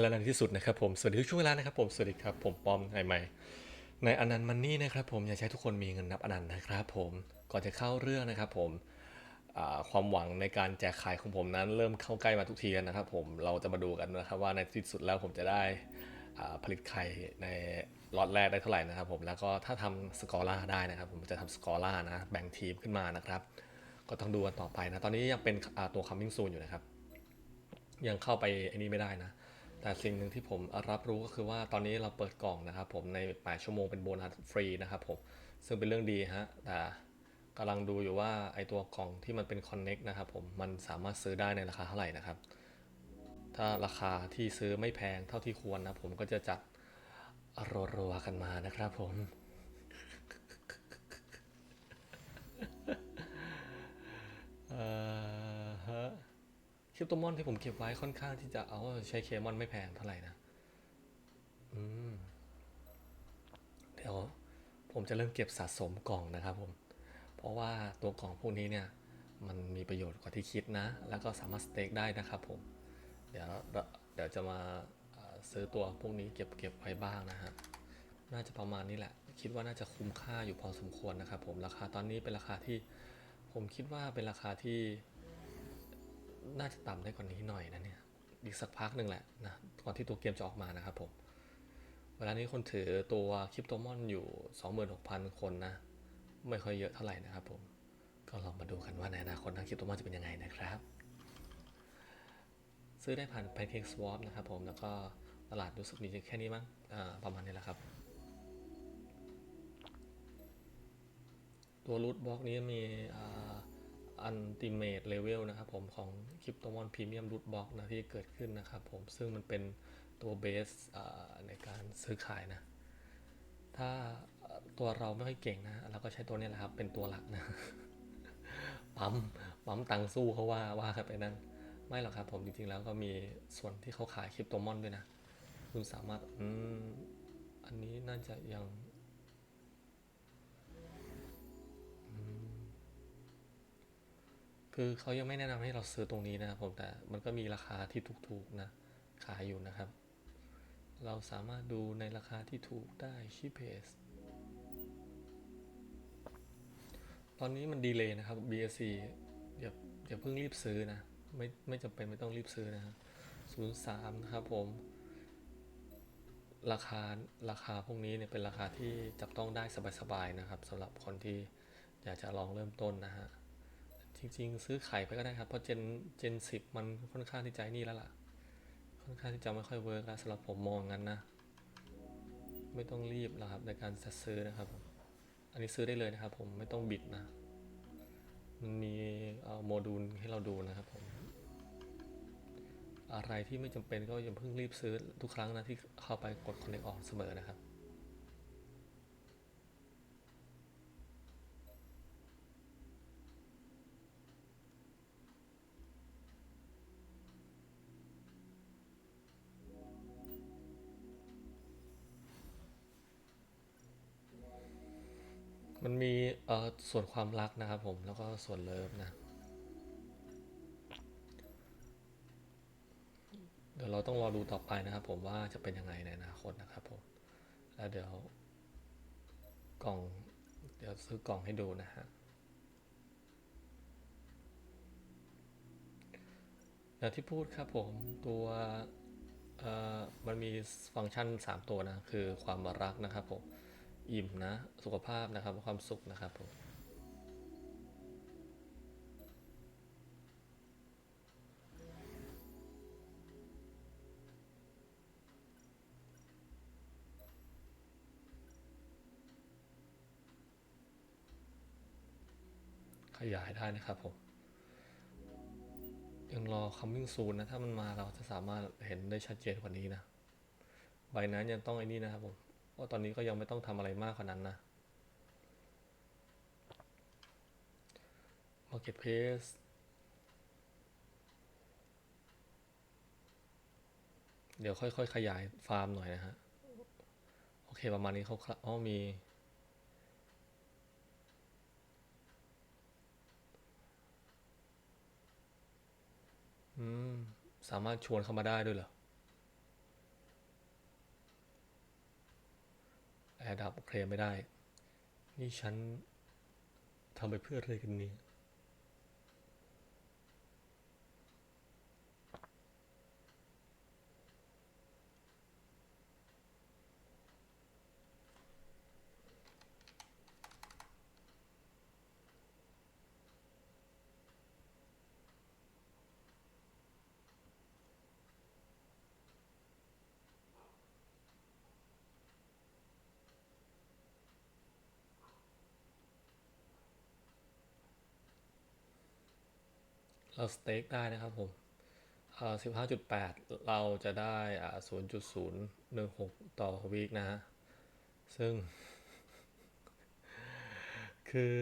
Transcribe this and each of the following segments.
และในที่สุดนะครับผมสวัสดีทุกช่วงเวลานะครับผมสวัสดีครับผมปอมไอใหม่ในอนันต์มันนี่นะครับผมอยากใช้ทุกคนมีเงินนับอนันต์นะครับผมก่อนจะเข้าเรื่องนะครับผมความหวังในการแจกขายของผมนั้นเริ่มเข้าใกล้มาทุกทีแล้วนะครับผมเราจะมาดูกันนะครับว่าในที่สุดแล้วผมจะได้ผลิตไข่ในล็อตแรกได้เท่าไหร่นะครับผมแล้วก็ถ้าทำสกอร่าได้นะครับผมจะทำสกอร่านะแบ่งทีมขึ้นมานะครับ ก็ต้องดูกันต่อไปนะตอนนี้ยังเป็นตัว coming soon อยู่นะครับยังเข้าไปไอ้นี่ไม่ได้นะ แต่สิ่งหนึ่งที่ผมรับรู้ก็คือว่าตอนนี้เราเปิดกล่องนะครับผมใน8ชั่วโมงเป็นโบนัสฟรีนะครับผมซึ่งเป็นเรื่องดีฮะแต่กำลังดูอยู่ว่าไอตัวกล่องที่มันเป็น Connect นะครับผมมันสามารถซื้อได้ในราคาเท่าไหร่นะครับ ถ้าราคาที่ซื้อไม่แพงเท่าที่ควรนะผมก็จะจัดรัวๆกันมานะครับผมเอ่อ คริปโตมอนที่ผมเก็บไว้ค่อนข้างที่จะเอาใช้เคมอนไม่แพงเท่าไหร่นะ อืม เดี๋ยวผมจะเริ่มเก็บสะสมกล่องนะครับผม เพราะว่าตัวกล่องพวกนี้เนี่ย มันมีประโยชน์กว่าที่คิดนะ แล้วก็สามารถสเต็กได้นะครับผม เดี๋ยวเดี๋ยวจะมาซื้อตัวพวกนี้เก็บเก็บไว้บ้างนะฮะ น่าจะประมาณนี้แหละ คิดว่าน่าจะคุ้มค่าอยู่พอสมควรนะครับผม ราคาตอนนี้เป็นราคาที่ ผมคิดว่าเป็นราคาที่ น่าจะต่ำได้กว่านี้หน่อยนะเนี่ยอีกสักพักหนึ่งแหละนะก่อนที่ตัวเกมจะออกมานะครับผม เวลานี้คนถือตัวคริปโตมอนอยู่ 26,000 คนนะ ไม่ค่อยเยอะเท่าไหร่นะครับผม ก็ลองมาดูกันว่าในอนาคตนะคริปโตมอนจะเป็นยังไงนะครับ ซื้อได้ผ่าน Pancake Swap นะครับผม แล้วก็ตลาดรู้สึกมีแค่นี้มั้งประมาณนี้แหละครับ ตัวรูทบล็อกนี้มีอั อันติเม e เลเวลนะครับผมของคริปโตมอนพรีเมียมรูทบล็อกนะที่เกิดขึ้นนะครับผมซึ่งมันเป็นตัวเบสในการซื้อขายนะ ถ้าตัวเราไม่ค่อยเก่งนะ เราก็ใช้ตัวนี้แหละครับ เป็นตัวหลักนะ ปั๊ม ปั๊มตังสู้เขาว่าว่ากันไปนั่น ไม่หรอกครับผมจริงๆแล้วก็มีส่วนที่เขาขายคริปโตมอนด้วยนะ คุณสามารถ อืม อันนี้น่าจะยัง คือเขายังไม่แนะนำให้เราซื้อตรงนี้นะครับผมแต่มันก็มีราคาที่ถูกๆนะขายอยู่นะครับ เราสามารถดูในราคาที่ถูกได้ชิเพสตอนนี้มันดีเลยนะครับ BSC อย่าอย่าเพิ่งรีบซื้อนะ ไม่ไม่จำเป็นไม่ต้องรีบซื้อนะครับ03นะครับผม ราคาราคาพวกนี้เนี่ยเป็นราคาที่จับต้องได้สบายๆนะครับสำหรับคนที่อยากจะลองเริ่มต้นนะฮะ จริง ๆ ซื้อไข่ไปก็ได้ครับเพราะเจนเจนสิบมันค่อนข้างที่จะนี่แล้วล่ะ ค่อนข้างที่จะไม่ค่อยเวิร์กแล้วสำหรับผมมองงั้นนะ ไม่ต้องรีบแล้วครับในการจะซื้อนะครับ อันนี้ซื้อได้เลยนะครับ ผมไม่ต้องบิดนะ มันมีเอ่อโมดูลให้เราดูนะครับผมอะไรที่ไม่จำเป็นก็อย่าเพิ่งรีบซื้อทุกครั้งนะที่เข้าไปกด connect ออกเสมอนะครับ มันมีเอ่อส่วนความรักนะครับผมแล้วก็ส่วนเลิฟนะเดี๋ยวเราต้องรอดูต่อไปนะครับ ผมว่าจะเป็นยังไงในอนาคตนะครับผมแล้วเดี๋ยวกล่องเดี๋ยวซื้อกล่องให้ดูนะฮะอย่างที่พูดครับผมตัวเอ่อมันมีฟังก์ชัน 3 ตัวนะ คือความรักนะครับผม อิ่มนะ สุขภาพนะครับ ความสุขนะครับผมขยายได้นะครับผม ยังรอ coming soon นะ ถ้ามันมาเราจะสามารถเห็นได้ชัดเจนกว่านี้นะ ใบนั้นยังต้องไอ้นี่นะครับผม เพราตอนนี้ก็ยังไม่ต้องทำอะไรมากกว่านั้นนะ Marketplace เดี๋ยวค่อยๆ ขยายฟาร์มหน่อยนะฮะ โอเคประมาณนี้เขาอ๋อมี อืม สามารถชวนเข้ามาได้ด้วยเหรอ แอร์ดับเคลมไม่ได้ นี่ฉันทำไปเพื่ออะไรกันเนี่ย เราสเต็กได้นะครับผมสิบห้าจุดแปดเราจะได้ศูนย์จุดศูนย์หนึ่งหกต่อวีคนะฮะ ซึ่ง คือ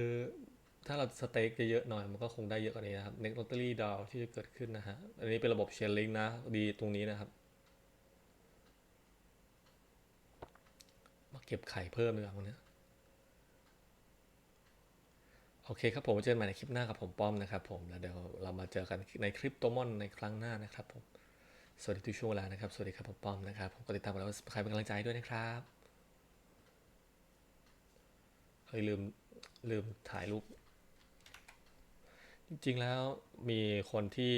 ถ้าเราสเต็กเยอะๆหน่อยมันก็คงได้เยอะกว่านี้นะครับ next lottery draw ที่จะเกิดขึ้นนะฮะ อันนี้เป็นระบบเชนลิงนะ ดีตรงนี้นะครับ มาเก็บไข่เพิ่มดีกว่าวันนี้ย โอเคครับผมเจอกันใหม่ในคลิปหน้ากับผมป้อมนะครับผมแล้วเดี๋ยวเรามาเจอกันในคลิปโตมอนในครั้งหน้านะครับผมสวัสดีทุกช่วงเวลานะครับ สวัสดีครับผมป้อมนะครับผมก็ติดตามแล้วใครเป็นกำลังใจด้วยนะครับเฮ้ยลืมลืมถ่ายรูปจริงๆแล้วมีคนที่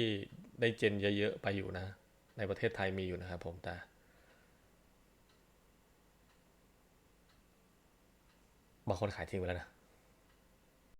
ได้เจนเยอะๆไปอยู่นะ ในประเทศไทยมีอยู่นะครับผมแต่บางคนขายทิ้งไปแล้วนะ